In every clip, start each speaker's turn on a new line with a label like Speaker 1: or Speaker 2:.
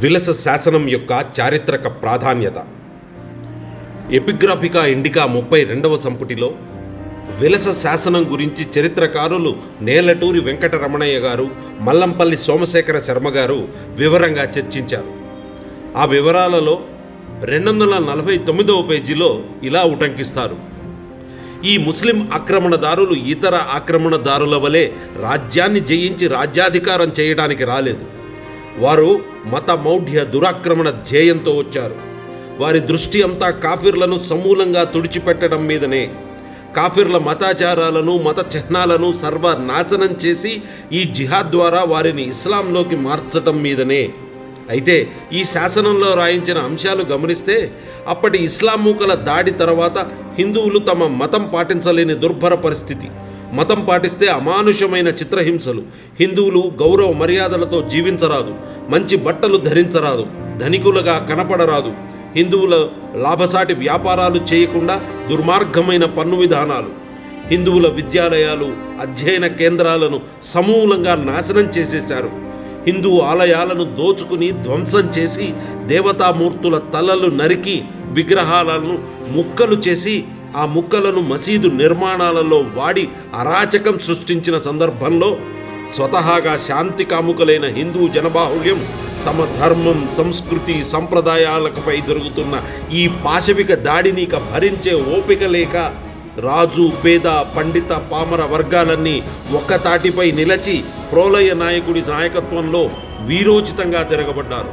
Speaker 1: విలస శాసనం యొక్క చారిత్రక ప్రాధాన్యత. ఎపిగ్రాఫికా ఇండికా ముప్పై రెండవ సంపుటిలో విలస శాసనం గురించి చరిత్రకారులు నేలటూరి వెంకటరమణయ్య గారు మల్లంపల్లి సోమశేఖర శర్మ గారు వివరంగా చర్చించారు. ఆ వివరాలలో రెండు వందల నలభై తొమ్మిదవ పేజీలో ఇలా ఉటంకిస్తారు. ఈ ముస్లిం ఆక్రమణదారులు ఇతర ఆక్రమణదారుల వలె రాజ్యాన్ని జయించి రాజ్యాధికారం చేయడానికి రాలేదు. వారు మత మౌఢ్య దురాక్రమణ ధ్యేయంతో వచ్చారు. వారి దృష్టి అంతా కాఫిర్లను సమూలంగా తుడిచిపెట్టడం మీదనే. కాఫిర్ల మతాచారాలను మత చిహ్నాలను సర్వనాశనం చేసి ఈ జిహాద్ ద్వారా వారిని ఇస్లాంలోకి మార్చటం మీదనే. అయితే ఈ శాసనంలో రాయించిన అంశాలు గమనిస్తే అప్పటి ఇస్లామూకల దాడి తర్వాత హిందువులు తమ మతం పాటించలేని దుర్భర పరిస్థితి. మతం పాటిస్తే అమానుషమైన చిత్రహింసలు. హిందువులు గౌరవ మర్యాదలతో జీవించరాదు. మంచి బట్టలు ధరించరాదు. ధనికులుగా కనపడరాదు. హిందువుల లాభసాటి వ్యాపారాలు చేయకుండా దుర్మార్గమైన పన్ను విధానాలు. హిందువుల విద్యాలయాలు అధ్యయన కేంద్రాలను సమూలంగా నాశనం చేసేశారు. హిందూ ఆలయాలను దోచుకుని ధ్వంసం చేసి దేవతామూర్తుల తలలు నరికి విగ్రహాలను ముక్కలు చేసి ఆ ముక్కలను మసీదు నిర్మాణాలలో వాడి అరాచకం సృష్టించిన సందర్భంలో స్వతహాగా శాంతి కాముకలైన హిందూ జనబాహుల్యం తమ ధర్మం సంస్కృతి సంప్రదాయాలపై జరుగుతున్న ఈ పాశవిక దాడిని ఇక భరించే ఓపిక లేక రాజు పేద పండిత పామర వర్గాలన్నీ ఒక్కతాటిపై నిలచి ప్రోలయ నాయకుడి నాయకత్వంలో వీరోచితంగా తిరగబడ్డారు.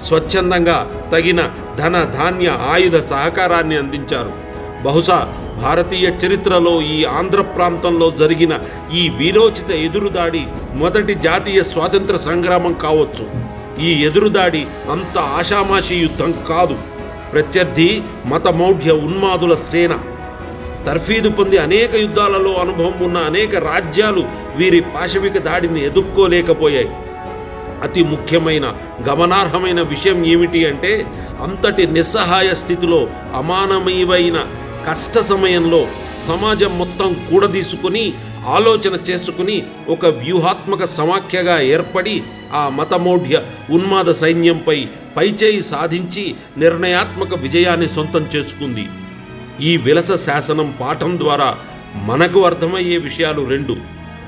Speaker 1: స్వచ్ఛందంగా తగిన ధన ధాన్య ఆయుధ సహకారాన్ని అందించారు. బహుశా భారతీయ చరిత్రలో ఈ ఆంధ్ర ప్రాంతంలో జరిగిన ఈ వీరోచిత ఎదురుదాడి మొదటి జాతీయ స్వాతంత్ర సంగ్రామం కావచ్చు. ఈ ఎదురుదాడి అంత ఆషామాషి యుద్ధం కాదు. ప్రత్యర్థి మతమౌఢ్య ఉన్మాదుల సేన. తర్ఫీదు పొంది అనేక యుద్ధాలలో అనుభవం ఉన్న అనేక రాజ్యాలు వీరి పాశవిక దాడిని ఎదుర్కోలేకపోయాయి. అతి ముఖ్యమైన గమనార్హమైన విషయం ఏమిటి అంటే అంతటి నిస్సహాయ స్థితిలో అమానమయమైన కష్ట సమయంలో సమాజం మొత్తం కూడదీసుకుని ఆలోచన చేసుకుని ఒక వ్యూహాత్మక సమాఖ్యగా ఏర్పడి ఆ మతమౌఢ్య ఉన్మాద సైన్యంపై పైచేయి సాధించి నిర్ణయాత్మక విజయాన్ని సొంతం చేసుకుంది. ఈ విలస శాసనం పాఠం ద్వారా మనకు అర్థమయ్యే విషయాలు రెండు.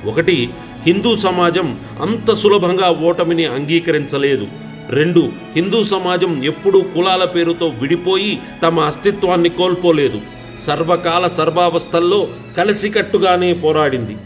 Speaker 1: ఒకటి హిందూ సమాజం అంత సులభంగా ఓటమిని అంగీకరించలేదు. రెండు హిందూ సమాజం ఎప్పుడూ కులాల పేరుతో విడిపోయి తమ అస్తిత్వాన్ని కోల్పోలేదు. సర్వకాల సర్వావస్థల్లో కలిసికట్టుగానే పోరాడింది.